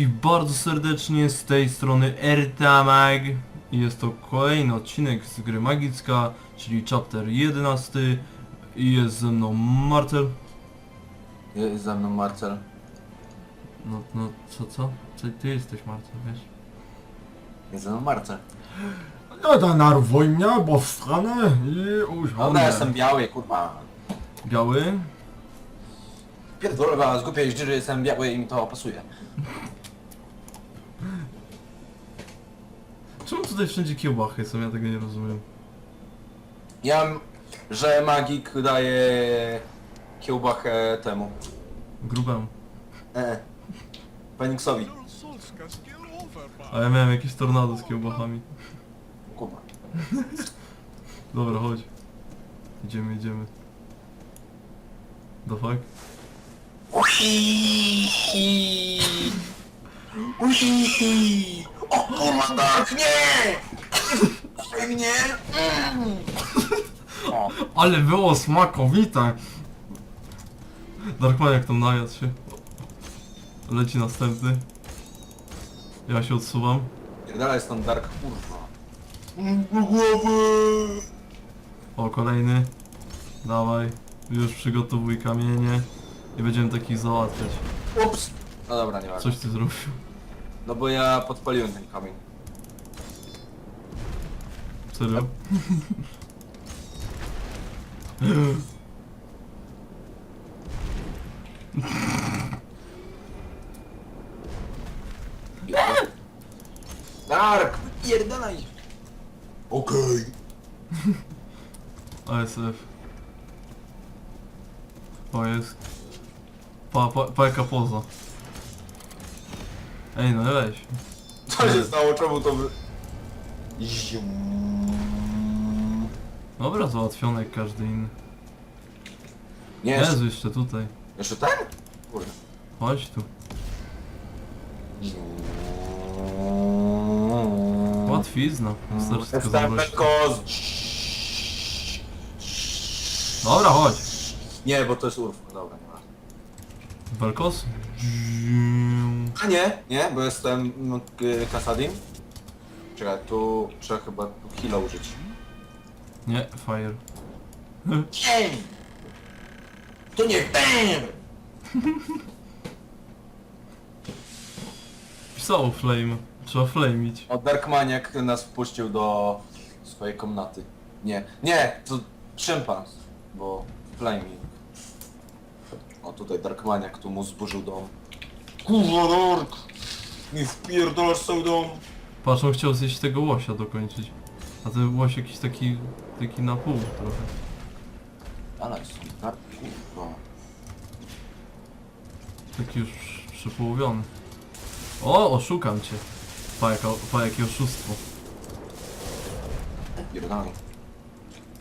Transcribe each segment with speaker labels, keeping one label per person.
Speaker 1: Wszystkich bardzo serdecznie z tej strony Ertamag i jest to kolejny odcinek z gry Magicka, czyli chapter 11 i jest ze mną Marcel.
Speaker 2: Jest ze mną Marcel.
Speaker 1: No, no, co, co? Ty, ty jesteś Marcel, wiesz?
Speaker 2: Jest ze mną Marcel.
Speaker 3: Nie denerwuj mnie, bo wstanę i usiądę.
Speaker 2: Dobra, jestem biały, kurwa.
Speaker 1: Biały?
Speaker 2: Pierdolę was, głupie jeździ, że jestem biały i mi to pasuje.
Speaker 1: Tutaj wszędzie kiełbachy są? Ja tego nie rozumiem.
Speaker 2: Ja m- że magik daje kiełbachę temu.
Speaker 1: Grubemu.
Speaker 2: E. Feniksowi.
Speaker 1: A ja miałem jakieś tornado z kiełbachami.
Speaker 2: Kurwa.
Speaker 1: Dobra, chodź. Idziemy, idziemy. The fuck?
Speaker 2: Uhihi. Uhihi. O kurwa tak, nie! Nie mnie! O,
Speaker 1: Ale było smakowite! Darkman jak tam najadł się. Leci następny. Ja się odsuwam.
Speaker 2: dalej stąd dark, kurwa. Do głowy!
Speaker 1: O, kolejny. Dawaj. Już przygotowuj kamienie. I będziemy takich załatwiać.
Speaker 2: Ups! No dobra, nie ma.
Speaker 1: Coś ty zrobił.
Speaker 2: No bo ja podpaliłem ten kamień.
Speaker 1: Serio?
Speaker 2: Dark! Pierdalaj! Okej.
Speaker 1: ASF. O jest. Pa, pa, pa jaka poza. Ej no weź.
Speaker 2: Co się stało? Czemu to wy... Zium.
Speaker 1: Dobra, załatwione jak każdy inny.
Speaker 2: Nie,
Speaker 1: Jezu, jeszcze tutaj.
Speaker 2: jeszcze ten? Kurde.
Speaker 1: Chodź tu. Łatwizna. Wystarczy tylko
Speaker 2: Jestem
Speaker 1: zabrać. Dobra, chodź.
Speaker 2: Nie, bo to jest urw. Dobra, nie ma.
Speaker 1: Belkos?
Speaker 2: A nie, nie, bo jestem mm, k- Kasadin. Czekaj, tu trzeba chyba heal'a użyć.
Speaker 1: Nie, fire.
Speaker 2: To nie ten!
Speaker 1: Pisało flame. Trzeba flameić.
Speaker 2: O, Darkmaniak nas wpuścił do swojej komnaty. Nie, nie, to szympans, bo flaming. O, tutaj Darkmaniak tu mu zburzył dom. Kurwa, Dark! Nie wpierdolasz cały dom!
Speaker 1: Patrz, on chciał zjeść tego łosia dokończyć. A ten łoś jakiś taki, taki na pół trochę.
Speaker 2: Ale jest Dark, kurwa.
Speaker 1: Taki już przypołowiony. O, oszukam cię. Pa, jaka, pa jakie oszustwo.
Speaker 2: Pierdolaj.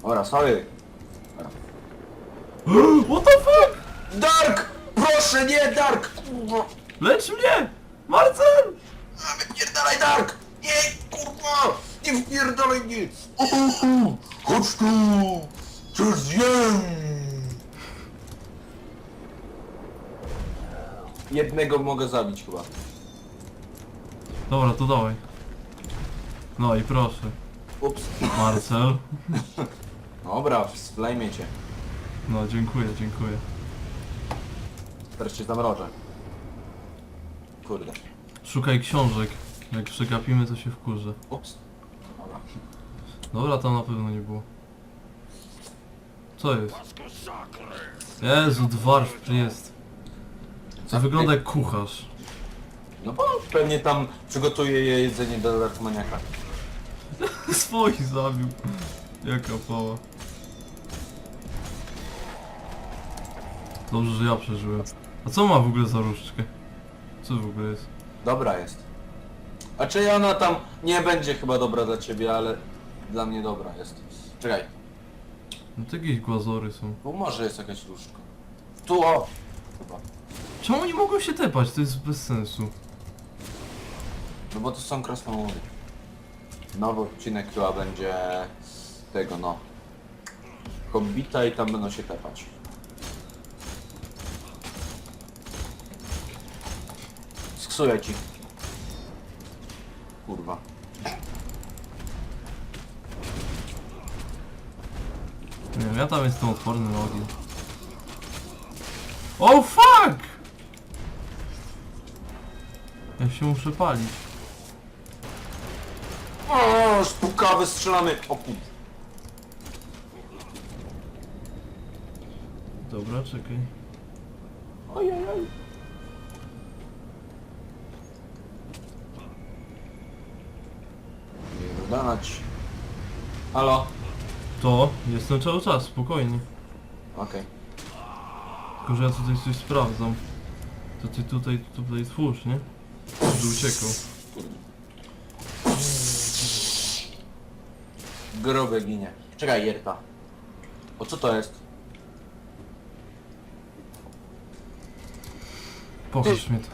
Speaker 2: Dobra, sorry.
Speaker 1: What the fuck?
Speaker 2: Dark! Proszę, nie, Dark! Kurwa!
Speaker 1: Lecz mnie! Marcel!
Speaker 2: A, Wypierdalaj, Dark! Nie, kurwa! Nie wpierdalaj mnie! Uhu, chodź tu! Coś zjem! Jednego mogę zabić chyba.
Speaker 1: Dobra, to dawaj. No i proszę.
Speaker 2: Ups.
Speaker 1: Marcel.
Speaker 2: Dobra, sflejmie cię.
Speaker 1: No, dziękuję, dziękuję.
Speaker 2: Teraz cię zamrożę. Kurde.
Speaker 1: Szukaj książek. Jak przegapimy, to się wkurzę.
Speaker 2: Ups. Dobra.
Speaker 1: Dobra, tam na pewno nie było. Co jest? Jezu, dwarf jest. To wygląda jak kucharz.
Speaker 2: No bo pewnie tam przygotuje je jedzenie do Darkmaniaka.
Speaker 1: Swoich zabił. Jaka pała. Dobrze, że ja przeżyłem. A co ma w ogóle za różdżkę? Co w ogóle jest?
Speaker 2: Dobra jest. A czy ona tam nie będzie chyba dobra dla ciebie, ale dla mnie dobra jest. Czekaj,
Speaker 1: No to jakieś głazory są.
Speaker 2: tu może jest jakaś różdżka. Tu o! Chyba.
Speaker 1: Czemu nie mogą się tepać? To jest bez sensu.
Speaker 2: No bo to są krasnoludy. Nowy odcinek chyba będzie tego no. Hobbita i tam będą się tepać. Psuję ci. Kurwa.
Speaker 1: Nie wiem, ja tam jestem odporny na ogień. Oh fuck! Ja się muszę palić.
Speaker 2: O, spukawy strzelamy. O kur...
Speaker 1: Dobra, czekaj.
Speaker 2: Ojej. Nie Halo?
Speaker 1: To, jestem cały czas, spokojnie.
Speaker 2: Okej.
Speaker 1: Tylko, że ja tutaj coś sprawdzam. To ty tutaj, tutaj twórz, nie? Żeby uciekał.
Speaker 2: Groby ginie. Czekaj, Jerka. O co to jest?
Speaker 1: Pokaż mnie to.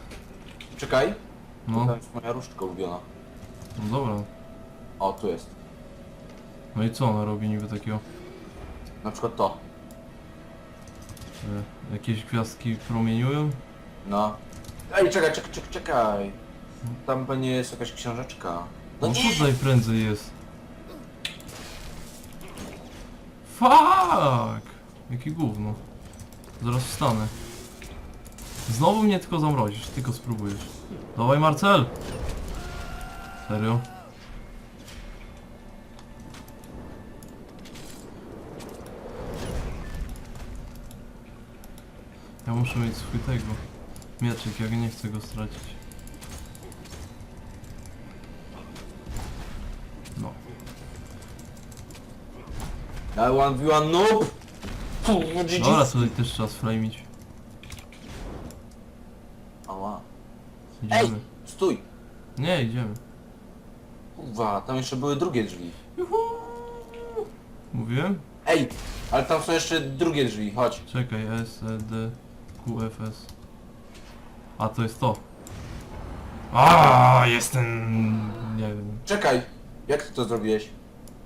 Speaker 2: Czekaj.
Speaker 1: No,
Speaker 2: To jest moja różdżka ulubiona.
Speaker 1: no dobra.
Speaker 2: O, tu jest.
Speaker 1: No i co ona robi niby takiego?
Speaker 2: Na przykład to.
Speaker 1: E, jakieś gwiazdki promieniują?
Speaker 2: No. Ej, czekaj, czekaj, czekaj, czekaj. Tam pewnie jest jakaś książeczka. No
Speaker 1: No
Speaker 2: nie!
Speaker 1: tutaj prędzej jest. Fuck! Jakie gówno. Zaraz wstanę. Znowu mnie tylko zamrozisz, tylko spróbujesz. Dawaj Marcel! Serio? Ja muszę mieć swój tego. Mieczyk, ja nie chcę go stracić. No.
Speaker 2: I want you one noob! GG.
Speaker 1: Dobra, tutaj też trzeba sframić.
Speaker 2: Ała. Ej!
Speaker 1: Idziemy.
Speaker 2: Stój!
Speaker 1: Nie, idziemy.
Speaker 2: Kurwa, tam jeszcze były drugie drzwi.
Speaker 1: Juhu! Mówiłem?
Speaker 2: Ej! Ale tam są jeszcze drugie drzwi, chodź.
Speaker 1: Czekaj, S, E, D, Q, F, S. A, to jest to. A, jestem... Nie wiem.
Speaker 2: Czekaj! Jak ty to zrobiłeś?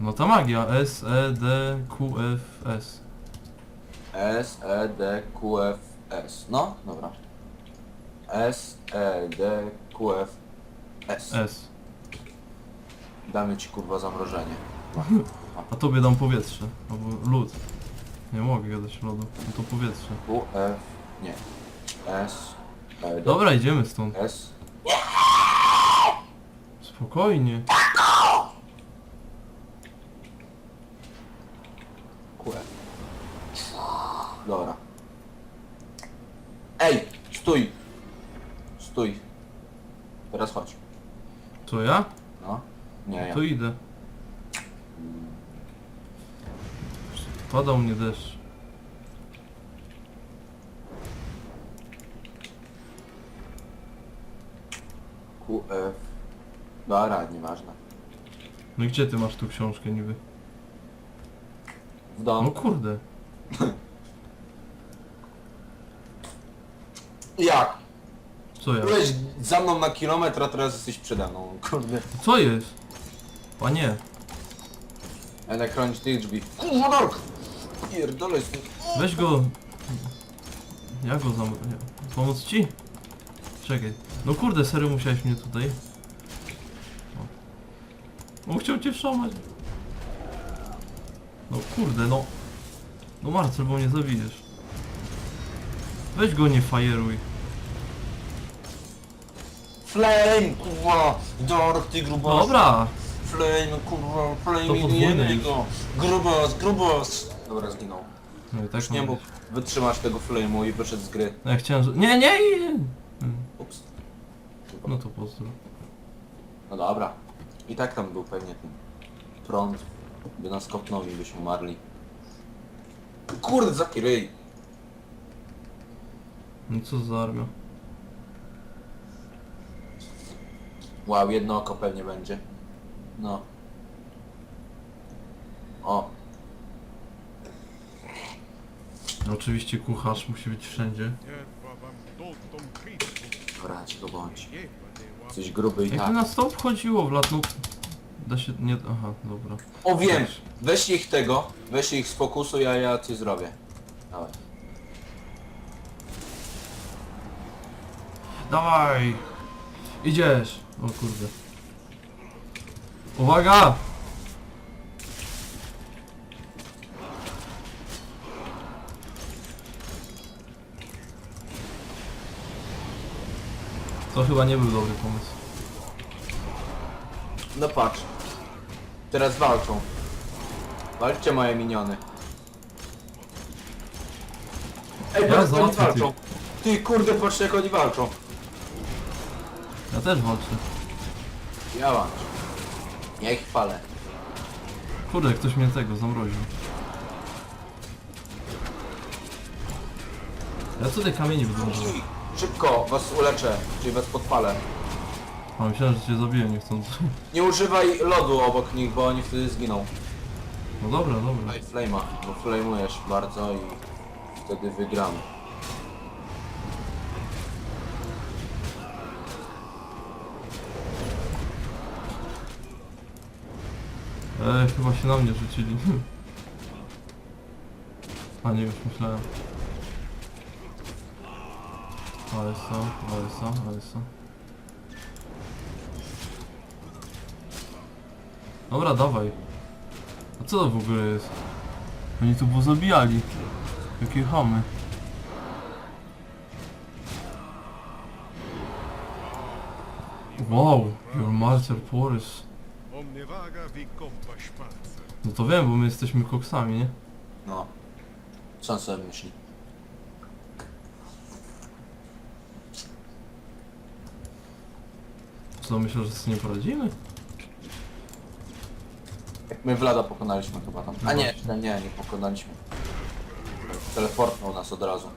Speaker 1: No ta magia. S, E, D, Q, F, S.
Speaker 2: S, E, D, Q, F, S. No, dobra. S, E, D, Q, F, S.
Speaker 1: S.
Speaker 2: Damy ci kurwa zamrożenie.
Speaker 1: A tobie dam powietrze. Albo lód. Nie mogę gadać lodu. No to powietrze.
Speaker 2: Q, F, nie. S,
Speaker 1: Dobra, idziemy stąd.
Speaker 2: S.
Speaker 1: Spokojnie.
Speaker 2: Q, F. Dobra. Ej! Stój! Stój. Teraz chodź.
Speaker 1: To ja?
Speaker 2: No. Nie, ja.
Speaker 1: To idę. Padał mnie deszcz.
Speaker 2: Q, F. Dobra, nieważne.
Speaker 1: No i gdzie ty masz tu książkę niby?
Speaker 2: W
Speaker 1: No
Speaker 2: domu.
Speaker 1: kurde.
Speaker 2: Jak?
Speaker 1: Co ja?
Speaker 2: Byłeś za mną na kilometr, a teraz jesteś przede mną. Kurde.
Speaker 1: Co jest? Panie,
Speaker 2: Będę chronić tych drzwi. Kurwa Dark! Pierdolę jest...
Speaker 1: weź go... Ja go zam... Pomóc ci? Czekaj. No kurde, serio musiałeś mnie tutaj... O. On chciał cię wszamać. No kurde, no... No Marcel, bo mnie zabijesz. Weź go nie fajeruj.
Speaker 2: Flame, kurwa! Dark, ty grubas!
Speaker 1: Dobra!
Speaker 2: Flame, kurwa,
Speaker 1: To
Speaker 2: flame,
Speaker 1: podwójne
Speaker 2: jemy
Speaker 1: już.
Speaker 2: go! Grubas, grubas! Dobra, zginął.
Speaker 1: No i tak
Speaker 2: Już nie mógł wytrzymać tego flame'u i wyszedł z gry.
Speaker 1: No ja chciałem, że... Nie, nie, nie! No to pozdro.
Speaker 2: No dobra. I tak tam był pewnie ten prąd. By nas kopnął i byśmy umarli. Kurde, zaki ryj!
Speaker 1: No co za armia?
Speaker 2: Wow, jedno oko pewnie będzie. No. O,
Speaker 1: Oczywiście kucharz musi być wszędzie.
Speaker 2: Ci go bądź. Jesteś gruby i
Speaker 1: Jak to
Speaker 2: tak.
Speaker 1: nas to obchodziło w lat, no... Da się... nie... aha, dobra.
Speaker 2: O wiem! Weź ich tego, weź ich z fokusu, a ja ci zrobię. Dawaj.
Speaker 1: Dawaj! Idziesz! O kurde. Uwaga! To chyba nie był dobry pomysł.
Speaker 2: No patrz. Teraz walczą. Walczcie moje miniony. Ej,
Speaker 1: Ja
Speaker 2: patrz oni
Speaker 1: załatwię
Speaker 2: walczą. Ty kurde, patrzcie jak oni walczą.
Speaker 1: Ja też walczę.
Speaker 2: Ja walczę. Ja ich chwalę.
Speaker 1: Kurde, ktoś mnie tego zamroził. Ja tutaj kamieni używał.
Speaker 2: Szybko, was uleczę, czyli was podpalę.
Speaker 1: A myślałem, że cię zabiję niechcący.
Speaker 2: Nie używaj lodu obok nich, bo oni wtedy zginą.
Speaker 1: No dobra, dobra.
Speaker 2: Daj flame'a, bo flame'ujesz bardzo i wtedy wygramy.
Speaker 1: Ej, chyba się na mnie rzucili. A nie, już myślałem. Ale są, ale są, ale są. Dobra, dawaj. A co to w ogóle jest? Oni tu pozabijali. Jakie chamy. Wow, your martyr Porys. No to wiem, bo my jesteśmy koksami, nie?
Speaker 2: No. Sobie myśli?
Speaker 1: Co, myślę, że sobie nie poradzimy?
Speaker 2: Jak my Vlada pokonaliśmy chyba tam. A
Speaker 1: No
Speaker 2: nie, nie, nie, nie pokonaliśmy. Teleportnął nas od razu.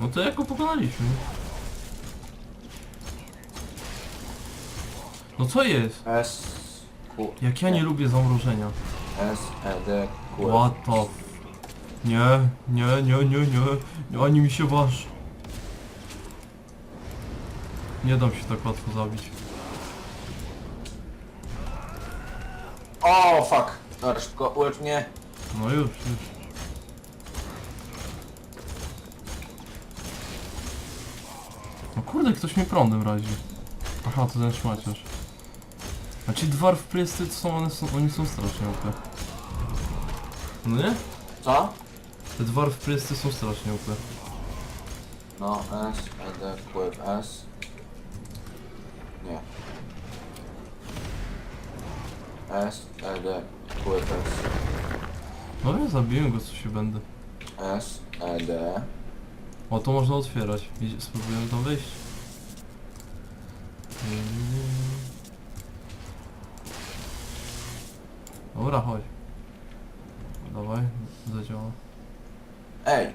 Speaker 1: No to jak go pokonaliśmy? No co jest?
Speaker 2: S, Q,
Speaker 1: Jak ja nie lubię zamrożenia.
Speaker 2: S, E, D, Q.
Speaker 1: What the f... Nie, nie, nie, nie, nie, nie, ani mi się waż. Nie dam się tak łatwo zabić.
Speaker 2: O, fuck! Dobra, szybko, ulecz mnie.
Speaker 1: No już, już. No kurde, ktoś mnie prądem razi. Aha, to ten szmaciarz. A ci dwarf prysty to są, one są, oni są strasznie OP. No nie?
Speaker 2: Co?
Speaker 1: Te dwarf prysty są strasznie OP.
Speaker 2: No, S, E, D, Q, S. Nie. S, E, D, Q, S.
Speaker 1: No ja zabiłem go, co się będę.
Speaker 2: S, E, D.
Speaker 1: O, to można otwierać. Idzie, spróbujemy tam wejść. Dobra, chodź. Dawaj, zadziała.
Speaker 2: Ej!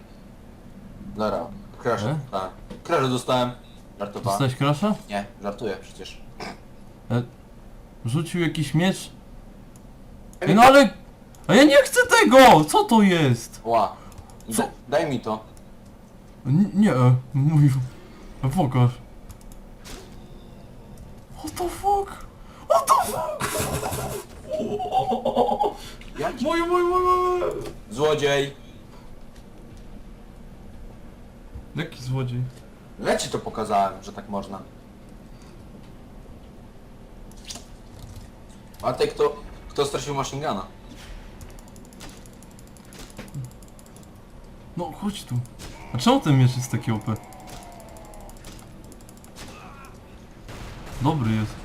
Speaker 2: Dobra, crash.
Speaker 1: E?
Speaker 2: Tak. Crash dostałem. Żartowałem.
Speaker 1: Dostałeś krasza?
Speaker 2: Nie, żartuję przecież.
Speaker 1: Rzucił jakiś miecz? Ej, no ale... A ja nie chcę tego! Co to jest?
Speaker 2: Ła.
Speaker 1: Co?
Speaker 2: Da, daj mi to.
Speaker 1: N nie, mówił. A Pokaż. What the fuck? What the fuck?
Speaker 2: Jak?
Speaker 1: Moje, moje, moje, moje.
Speaker 2: Złodziej.
Speaker 1: Jaki złodziej?
Speaker 2: Ja ci to pokazałem, że tak można. A ty kto, kto stracił machine guna?
Speaker 1: No chodź tu. A czemu ten miecz jest taki OP? Dobry jest.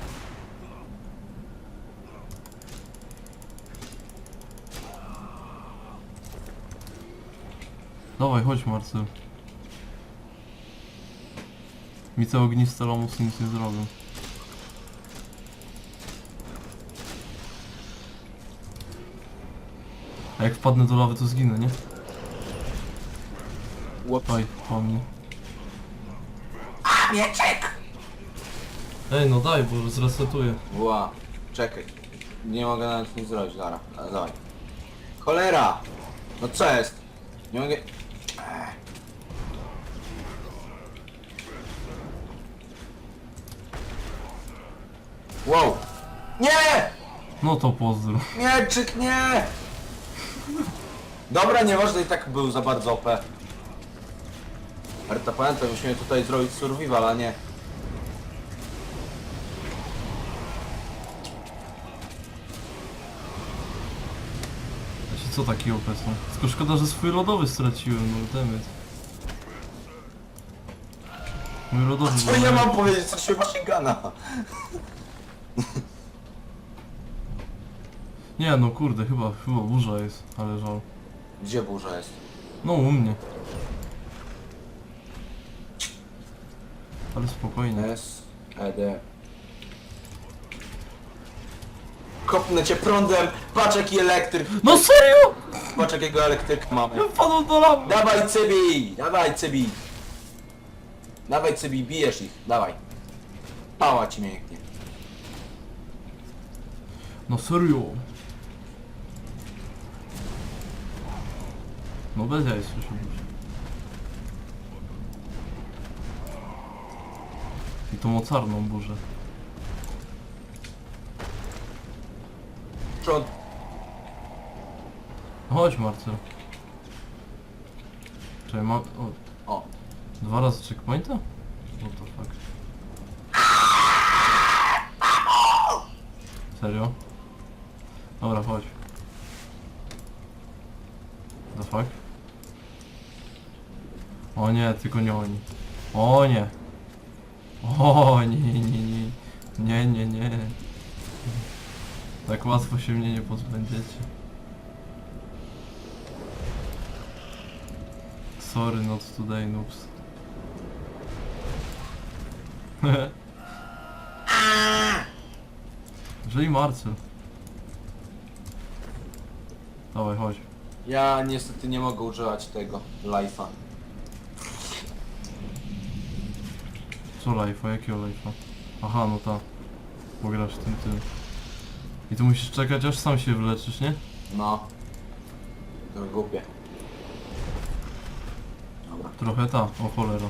Speaker 1: Dawaj, chodź Marcel. Mi te ogniste lamusy nic nie zrobią. A jak wpadnę do lawy to zginę, nie? Łapaj, po mnie.
Speaker 2: A, mieczek!
Speaker 1: Ej, no daj, bo zresetuję.
Speaker 2: Ła. Czekaj. Nie mogę nawet nic zrobić, dobra. Ale dawaj. Cholera! No co jest? Nie mogę... Ech. Wow! Nie!
Speaker 1: No to pozdro.
Speaker 2: Mieczyk, nie! Dobra, nie i tak był za bardzo OP. Marta pamięta, musimy tutaj zrobić survival, a nie.
Speaker 1: Znaczy, co taki OP są? Tylko szkoda, że swój lodowy straciłem, no demet. Mój lodowy
Speaker 2: Co ja mam powiedzieć, co się maszygana?
Speaker 1: Nie no kurde, chyba, chyba burza jest, ale żal.
Speaker 2: Gdzie burza jest?
Speaker 1: No u mnie. Ale spokojnie.
Speaker 2: S, E, D. Kopnę cię prądem, patrz jaki elektryk,
Speaker 1: No serio?
Speaker 2: patrz jakiego elektryka mamy.
Speaker 1: Ja wpadłem do lawy.
Speaker 2: Dawaj cybi, dawaj cybi. Dawaj cybi, bijesz ich, dawaj. Pała ci mięknie.
Speaker 1: No serio? No bez jaj słyszę. I to mocarną burzę.
Speaker 2: Prąd,
Speaker 1: No Chodź Marcel. Czekaj, mam... O,
Speaker 2: o.
Speaker 1: dwa razy checkpointa? What the fuck? Serio? Dobra, chodź. The fuck? O nie, tylko nie oni. O nie. O nie, nie, nie. Nie, nie, nie. Tak łatwo się mnie nie pozbędziecie. Sorry, not today, noobs. Żyj Marcel. Dawaj, chodź.
Speaker 2: Ja niestety nie mogę używać tego life'a.
Speaker 1: Co life'a? Jakiego life'a? Aha, no ta. Bo grasz tym tym. I tu musisz czekać aż sam się wyleczysz, nie?
Speaker 2: No. To głupie. Dobra.
Speaker 1: Trochę ta, o cholera.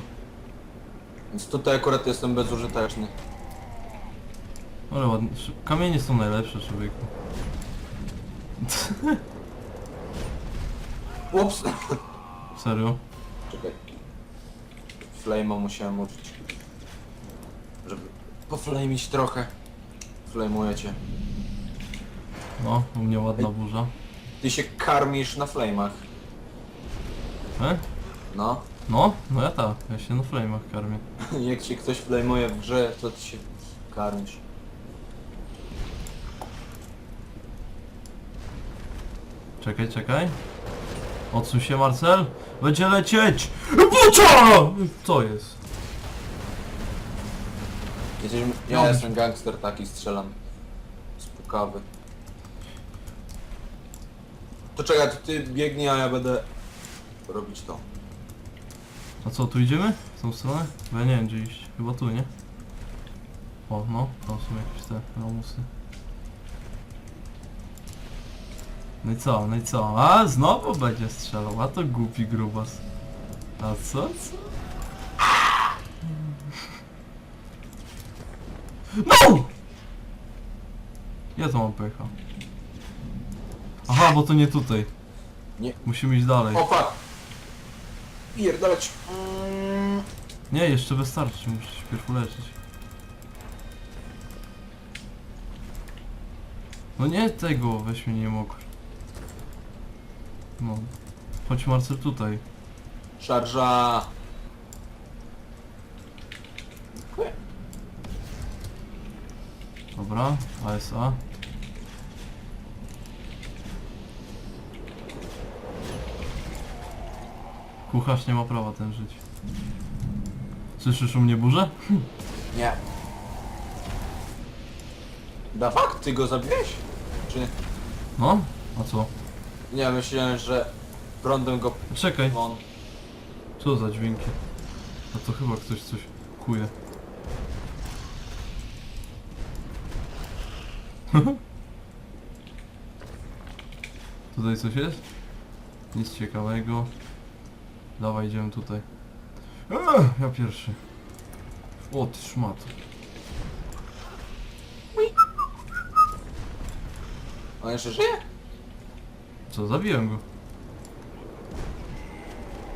Speaker 2: Więc tutaj akurat jestem bezużyteczny.
Speaker 1: Ale ładnie. szy- Kamienie są najlepsze, człowieku.
Speaker 2: Ups!
Speaker 1: Serio?
Speaker 2: Czekaj. Flame'a musiałem użyć. Poflamić trochę. Flamuję cię.
Speaker 1: No, u mnie ładna burza.
Speaker 2: Ty się karmisz na flame'ach.
Speaker 1: E?
Speaker 2: No.
Speaker 1: No, no ja tak. Ja się na flame'ach karmię.
Speaker 2: Jak ci ktoś flame'uje w grze, to ty się karmisz.
Speaker 1: Czekaj, czekaj. Odsuń się Marcel. Będzie lecieć! Bucza! Co jest?
Speaker 2: Jesteśmy,
Speaker 1: Ja
Speaker 2: ja jestem gangster taki, strzelam. Z pukawy. To czekaj, to ty biegnij, a ja będę robić to.
Speaker 1: A co, tu idziemy? W tą stronę? Bo ja nie wiem gdzie iść. Chyba tu, nie? O, no. Tam są jakieś te lamusy. No i co, no i co? A, znowu będzie strzelał, a to głupi grubas. A co, co? No! Ja to mam pecha. Aha, bo to nie tutaj.
Speaker 2: Nie.
Speaker 1: Musimy iść dalej.
Speaker 2: O fuck! Pierdoleć! Mm.
Speaker 1: Nie, jeszcze wystarczy, muszę się pierw uleczyć. No nie tego, weź mnie nie mógł. No. Chodź Marcel tutaj.
Speaker 2: Szarża!
Speaker 1: Dobra, ASA. Kucharz nie ma prawa ten żyć. Słyszysz u mnie burzę?
Speaker 2: Nie. Da fakt, ty go zabiłeś? Czy...
Speaker 1: No, a co?
Speaker 2: Nie, myślałem, że prądem go...
Speaker 1: Czekaj,
Speaker 2: On...
Speaker 1: co za dźwięki? A to chyba ktoś coś kuje. Tutaj coś jest? Nic ciekawego. Dawaj, idziemy tutaj. Ech, ja pierwszy. O, ty szmat.
Speaker 2: On jeszcze żyje?
Speaker 1: Co, zabiłem go.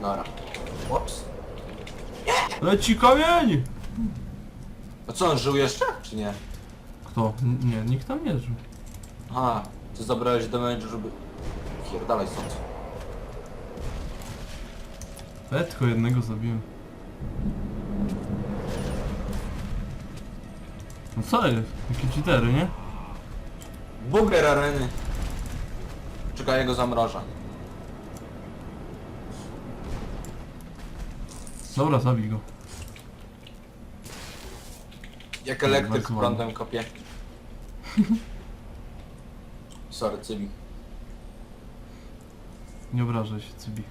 Speaker 2: Dobra. Ups.
Speaker 1: Leci kamień!
Speaker 2: A co, on żył jeszcze? Czy nie?
Speaker 1: Kto? N nie, nikt tam nie żył.
Speaker 2: Aha, ty zabrałeś damage, żeby Spierdalaj stąd.
Speaker 1: E, tylko jednego zabiłem. No co jest? Jakie cheatery, nie?
Speaker 2: Buger areny. Czekaj, jego zamroża.
Speaker 1: Dobra, zabij go.
Speaker 2: Jak elektryk
Speaker 1: Bardzo
Speaker 2: prądem kopie. Sorry, cybi.
Speaker 1: Nie obrażaj się, Cybi.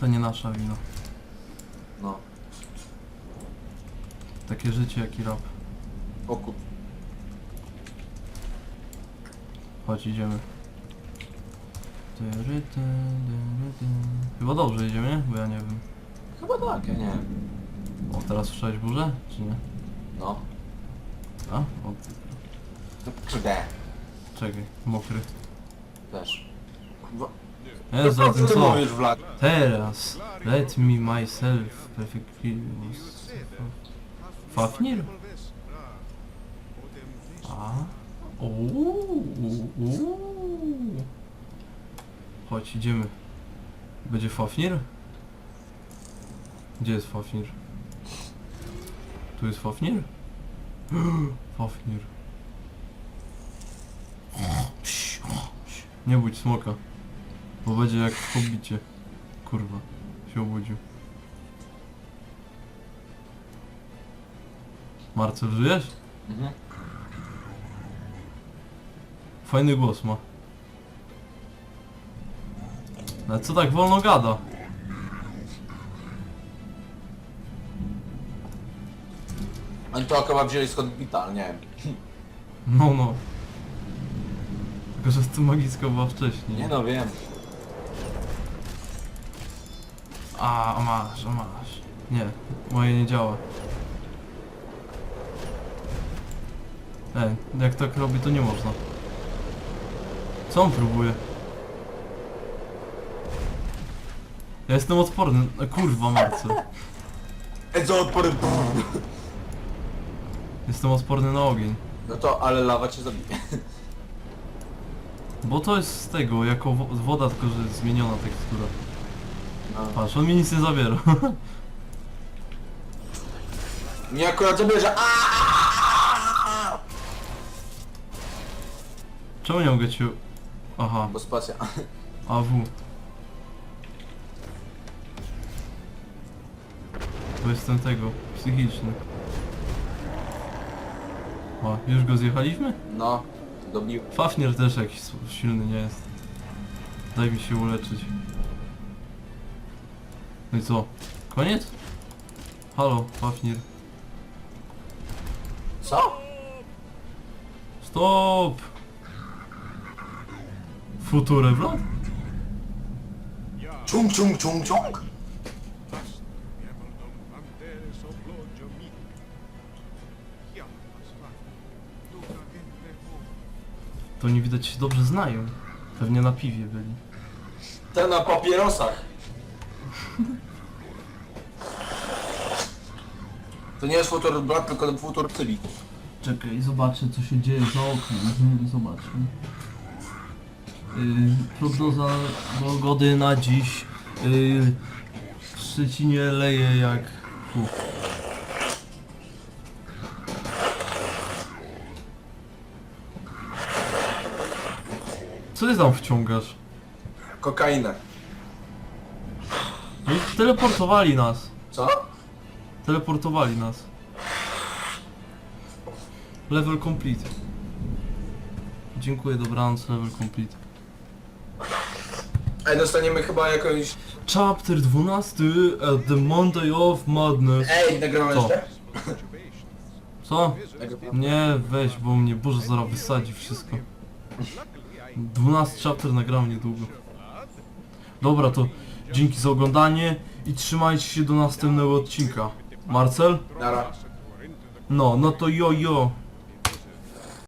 Speaker 1: To nie nasza wina.
Speaker 2: No.
Speaker 1: Takie życie jak i rap.
Speaker 2: Okup.
Speaker 1: Chodź, idziemy. Tyry. Chyba dobrze idziemy, nie? Bo ja nie wiem.
Speaker 2: Chyba tak, ja nie wiem.
Speaker 1: O, teraz słyszałeś burzę? Czy nie?
Speaker 2: No.
Speaker 1: A? O,
Speaker 2: Kurde.
Speaker 1: czekaj, mokry.
Speaker 2: Też. Kurwa.
Speaker 1: Jest za
Speaker 2: Co
Speaker 1: tym
Speaker 2: ty
Speaker 1: co?
Speaker 2: mówisz, Vlad?
Speaker 1: Teraz, let me myself perfect feel. Fafnir? A? Uuu, uuu. Chodź, idziemy. Będzie Fafnir? Gdzie jest Fafnir? Tu jest Fafnir? Fafnir. Nie bój smoka. Bo będzie jak w Hobbicie. Kurwa. Się obudził. Marcel, żyjesz?
Speaker 2: Mhm.
Speaker 1: Fajny głos ma. Ale co tak wolno gada?
Speaker 2: Oni to chyba wzięli skąd bita, ale nie wiem.
Speaker 1: No, no. Tylko, że z tym magicka była wcześniej.
Speaker 2: Nie no, wiem.
Speaker 1: A, a masz, a masz. Nie, moje nie działa. Ej, jak tak robi, to nie można. Co on próbuje? Ja jestem odporny. No, kurwa, Marcel.
Speaker 2: Ej, co odpory...
Speaker 1: Jestem odporny na ogień.
Speaker 2: No to, ale lawa cię zabije.
Speaker 1: Bo to jest z tego, jako wo woda, tylko że jest zmieniona tekstura.
Speaker 2: No.
Speaker 1: Patrz, on mi nic nie zabiera.
Speaker 2: Nie akurat zabierze. Aaaa!
Speaker 1: Czemu nie mogę cię... Aha,
Speaker 2: Bo spacja.
Speaker 1: AW. Bo jestem tego, psychiczny. O, już go zjechaliśmy?
Speaker 2: No, dobił.
Speaker 1: Fafnir też jakiś silny nie jest. Daj mi się uleczyć. No i co? Koniec? Halo, Fafnir.
Speaker 2: Co?
Speaker 1: Stop! Futurę Vlad?
Speaker 2: Ciąg, ciąg, ciąg, ciąg.
Speaker 1: To nie widać się dobrze znają. Pewnie na piwie byli.
Speaker 2: Ten na papierosach. To nie jest futur brat, tylko futur cybi.
Speaker 1: Czekaj, zobaczę co się dzieje za oknem. Mhm, Zobaczmy. Yy, prognoza pogody na dziś. Yy, w Szczecinie leje jak... Tu. Co ty tam wciągasz?
Speaker 2: Kokainę.
Speaker 1: No i teleportowali nas.
Speaker 2: Co?
Speaker 1: Teleportowali nas. Level complete. Dziękuję, dobranoc, level complete.
Speaker 2: Ej, dostaniemy chyba jakąś...
Speaker 1: Chapter 12 at the Monday of Madness.
Speaker 2: Ej, nagrywamy
Speaker 1: Co?
Speaker 2: jeszcze?
Speaker 1: Co? Nie, weź, bo mnie Boże zaraz wysadzi wszystko. 12 chapter nagram niedługo. Dobra, to dzięki za oglądanie i trzymajcie się do następnego odcinka. Marcel?
Speaker 2: Nara.
Speaker 1: No, no to jo jo.